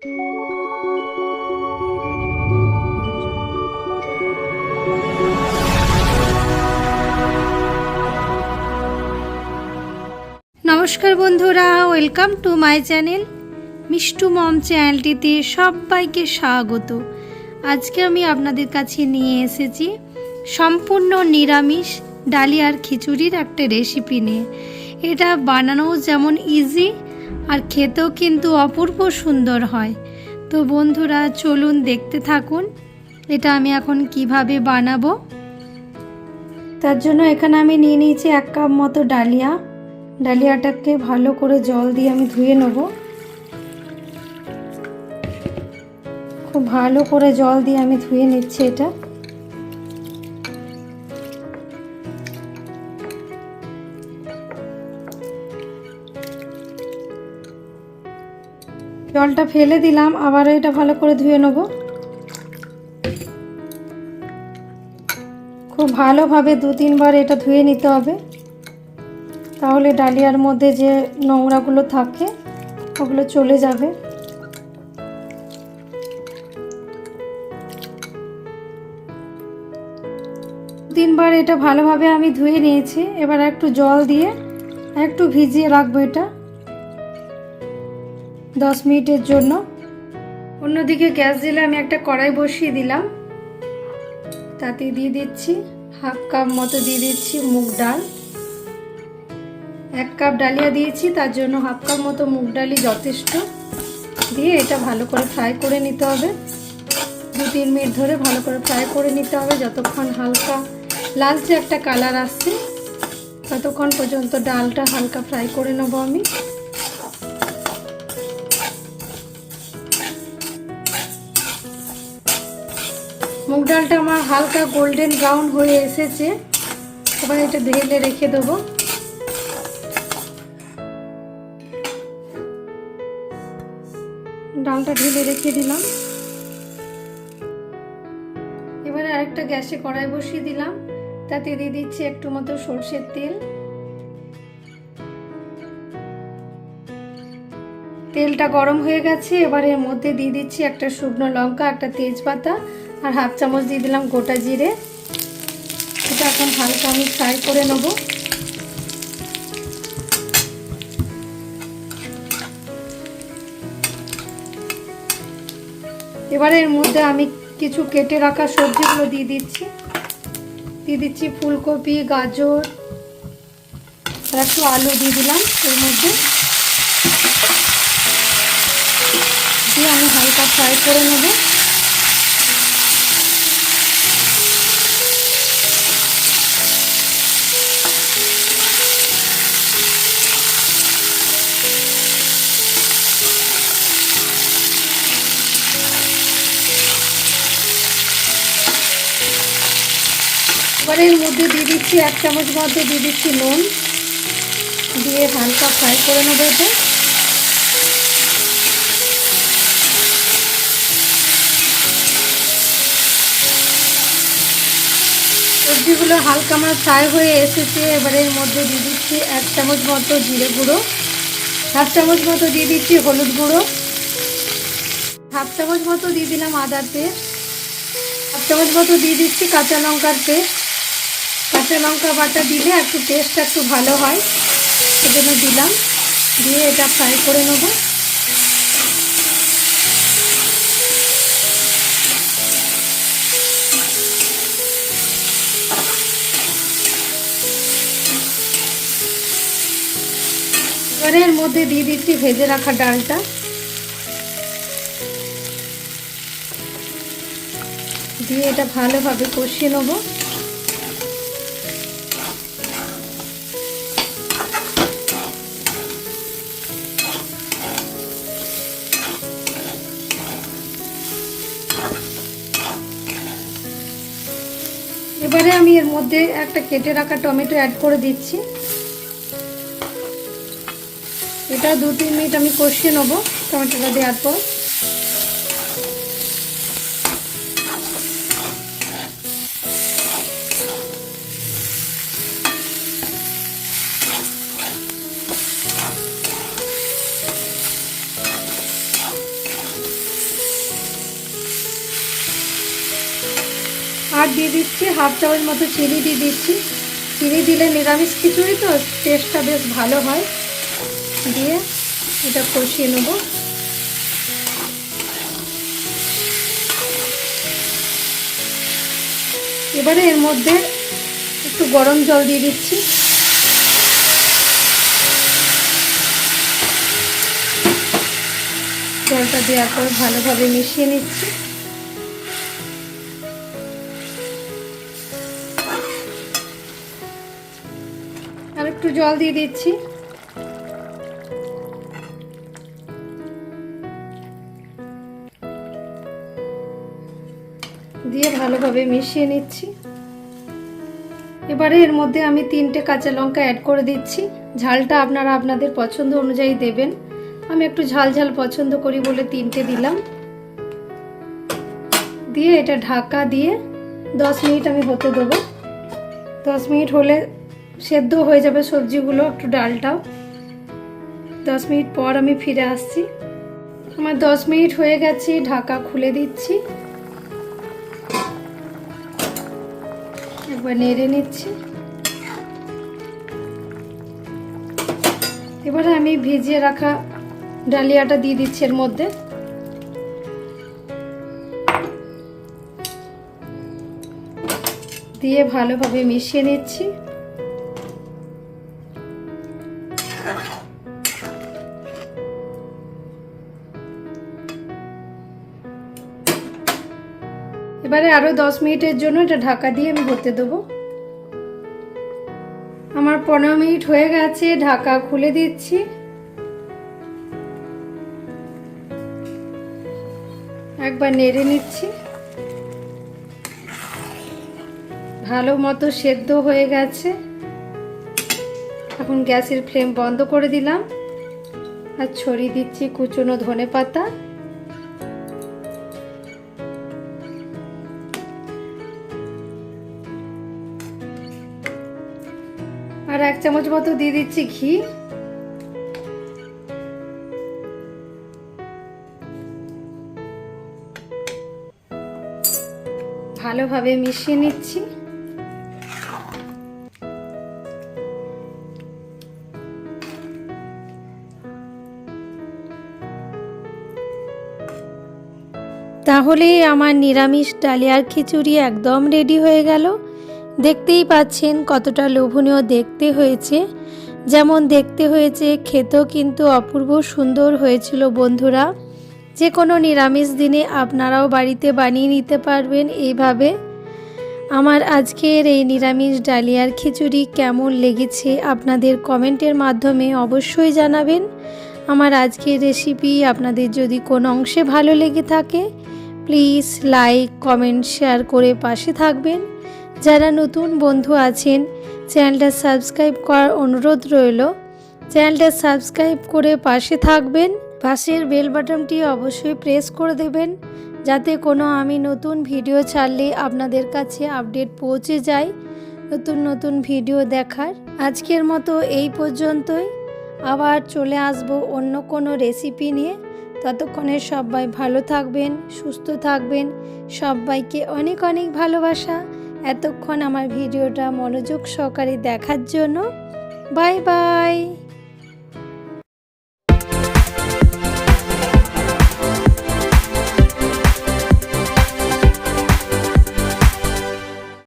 নমস্কার বন্ধুরা, welcome to my channel Mishtu Mom চ্যানেলটিতে সবাইকে স্বাগত। আজকে আমি আপনাদের কাছে নিয়ে এসেছি সম্পূর্ণ নিরামিষ ডালিয়ার খিচুড়ির একটা রেসিপি নিয়ে। এটা বানানোও যেমন ইজি আর খেতেও কিন্তু অপূর্ব সুন্দর হয়। তো বন্ধুরা, চলুন দেখতে থাকুন, এটা আমি এখন কীভাবে বানাবো। তার জন্য এখানে আমি নিয়ে নিয়েছি এক কাপ মতো ডালিয়া। ডালিয়াটাকে ভালো করে জল দিয়ে আমি ধুয়ে নেব। খুব ভালো করে জল দিয়ে আমি ধুয়ে নিচ্ছি এটা। জলটা ফেলে দিলাম আবার এটা ভালো করে ধুয়ে নেব। খুব ভালোভাবে দু তিনবার এটা ধুয়ে নিতে হবে। তাহলে ডালিয়ার মধ্যে যে নোংরাগুলো থাকে, ওগুলো চলে যাবে। তিনবার এটা ভালোভাবে আমি ধুয়ে নিয়েছি, এবার একটু জল দিয়ে একটু ভিজিয়ে রাখব এটা। দশ মিনিটের জন্য। অন্যদিকে গ্যাস দিলে আমি একটা কড়াই বসিয়ে দিলাম। তাতে দিয়ে দিচ্ছি হাফ কাপ মতো দিয়ে দিচ্ছি মুগ ডাল। এক কাপ ডালিয়া দিয়েছি, তার জন্য হাফ কাপ মতো মুগ ডালি যথেষ্ট। দিয়ে এটা ভালো করে ফ্রাই করে নিতে হবে। দু তিন মিনিট ধরে ভালো করে ফ্রাই করে নিতে হবে, যতক্ষণ হালকা লালচে একটা কালার আসছে, ততক্ষণ পর্যন্ত ডালটা হালকা ফ্রাই করে নেব আমি। মুগ ডালটা আমার হালকা গোল্ডেন ব্রাউন হয়ে এসেছে। এবার এটা ঢেলে রেখে দেবো। ডালটা ঢেলে রেখে দিলাম। এবারে আরেকটা গ্যাসে কড়াই বসিয়ে দিলাম। তাতে দিয়ে দিচ্ছি একটু মতো সর্ষের তেল। তেলটা গরম হয়ে গেছে। এবার এর মধ্যে দিয়ে দিচ্ছি একটা শুকনো লঙ্কা, একটা তেজপাতা আর হাফ চামচ দিয়ে দিলাম গোটা জিরে। এটা এখন হালকা আমি ফ্রাই করে নেব। এবারে এর মধ্যে আমি কিছু কেটে রাখা সবজিগুলো দিয়ে দিচ্ছি। দিয়ে দিচ্ছি ফুলকপি, গাজর, আর একটু আলু দিয়ে দিলাম এর মধ্যে। দিয়ে আমি হালকা ফ্রাই করে নেব। এর মধ্যে দিয়ে দিচ্ছি এক চামচ মধ্যে দিয়ে দিচ্ছি নুন। দিয়ে হালকা ফ্রাই করে নেব এটা। সবজিগুলো হালকা আমার ফ্রাই হয়ে এসেছে। এবারে এর মধ্যে দিয়ে দিচ্ছি এক চামচ মতো জিরে গুঁড়ো। হাফ চামচ মতো দিয়ে দিচ্ছি হলুদ গুঁড়ো। হাফ চামচ মতো দিয়ে দিলাম আদার পেস্ট। হাফ চামচ মতো দিয়ে দিচ্ছি কাঁচা লঙ্কার পেস্ট। কাঁচা লঙ্কা বাটা দিলে একটু টেস্টটা একটু ভালো হয়। সেজন্য দিলাম। দিয়ে এটা ফ্রাই করে নেব। এবারে এর মধ্যে দিয়ে দিচ্ছি ভেজে রাখা ডালটা। দিয়ে এটা ভালোভাবে কষিয়ে নেব। এবারে আমি এর মধ্যে একটা কেটে রাখা টমেটো অ্যাড করে দিচ্ছি। এটা দু তিন মিনিট আমি কষিয়ে নেব, টমেটোটা দেওয়ার পর। দিয়ে দিচ্ছি হাফ চামচ মতো চিনি দিয়ে দিচ্ছি। চিনি দিলে নিরামিষ খিচুড়ি তো টেস্টটা বেশ ভালো হয়। দিয়ে এটা কষিয়ে নেব। এবারে এর মধ্যে একটু গরম জল দিয়ে দিচ্ছি। জলটা দেওয়ার পর ভালোভাবে মিশিয়ে নিচ্ছি। একটু জল দিয়ে দিচ্ছি। দিয়ে ভালোভাবে মিশিয়ে নিচ্ছি। এবারে এর মধ্যে আমি তিনটে কাঁচা লঙ্কা অ্যাড করে দিচ্ছি। ঝালটা আপনারা আপনাদের পছন্দ অনুযায়ী দেবেন। আমি একটু ঝাল ঝাল পছন্দ করি বলে তিনটে দিলাম। দিয়ে এটা ঢাকা দিয়ে দশ মিনিট আমি হতে দেবো। দশ মিনিট হলে সেদ্ধ হয়ে যাবে সবজিগুলো, একটু ডালটাও। দশ মিনিট পর আমি ফিরে আসছি। আমার দশ মিনিট হয়ে গেছে, ঢাকা খুলে দিচ্ছি। একবার নেড়ে নিচ্ছি। এবারে আমি ভিজিয়ে রাখা ডালিয়াটা দিয়ে দিচ্ছি এর মধ্যে। দিয়ে ভালোভাবে মিশিয়ে নিচ্ছি। এবারে আরও দশ মিনিটের জন্য এটা ঢাকা দিয়ে আমি হতে দেবো। আমার পনেরো মিনিট হয়ে গেছে, ঢাকা খুলে দিচ্ছি। একবার নেড়ে নিচ্ছি। ভালো মতো সেদ্ধ হয়ে গেছে। এখন গ্যাসের ফ্লেম বন্ধ করে দিলাম। আর ছড়িয়ে দিচ্ছি কুচনো ধনে পাতা আর এক চামচ মতো দিয়ে দিচ্ছি ঘি। ভালোভাবে মিশিয়ে নিচ্ছি। তাহলেই আমার নিরামিষ ডালিয়ার খিচুড়ি একদম রেডি হয়ে গেল। দেখতেই পাচ্ছেন কতটা লোভনীয় দেখতে হয়েছে। যেমন দেখতে হয়েছে, খেতেও কিন্তু অপূর্ব সুন্দর হয়েছিল বন্ধুরা। যে কোনো নিরামিষ দিনে আপনারাও বাড়িতে বানিয়ে নিতে পারবেন এইভাবে। আমার আজকের এই নিরামিষ ডালিয়ার খিচুড়ি কেমন লেগেছে আপনাদের কমেন্টের মাধ্যমে অবশ্যই জানাবেন। আমার আজকের রেসিপি আপনাদের যদি কোনো অংশে ভালো লেগে থাকে, প্লিজ লাইক, কমেন্ট, শেয়ার করে পাশে থাকবেন। যারা নতুন বন্ধু আছেন, চ্যানেলটা সাবস্ক্রাইব করার অনুরোধ রইল। চ্যানেলটা সাবস্ক্রাইব করে পাশে থাকবেন। পাশের বেল বাটনটি অবশ্যই প্রেস করে দেবেন, যাতে কোনো আমি নতুন ভিডিও ছাড়লে আপনাদের কাছে আপডেট পৌঁছে যায় নতুন নতুন ভিডিও দেখার। আজকের মতো এই পর্যন্তই। আবার চলে আসব অন্য কোনো রেসিপি নিয়ে। ততক্ষণে সবাই ভালো থাকবেন, সুস্থ থাকবেন। সবাইকে অনেক অনেক ভালোবাসা। এতক্ষণ আমার ভিডিওটা মনোযোগ সহকারে দেখার জন্য বাই বাই।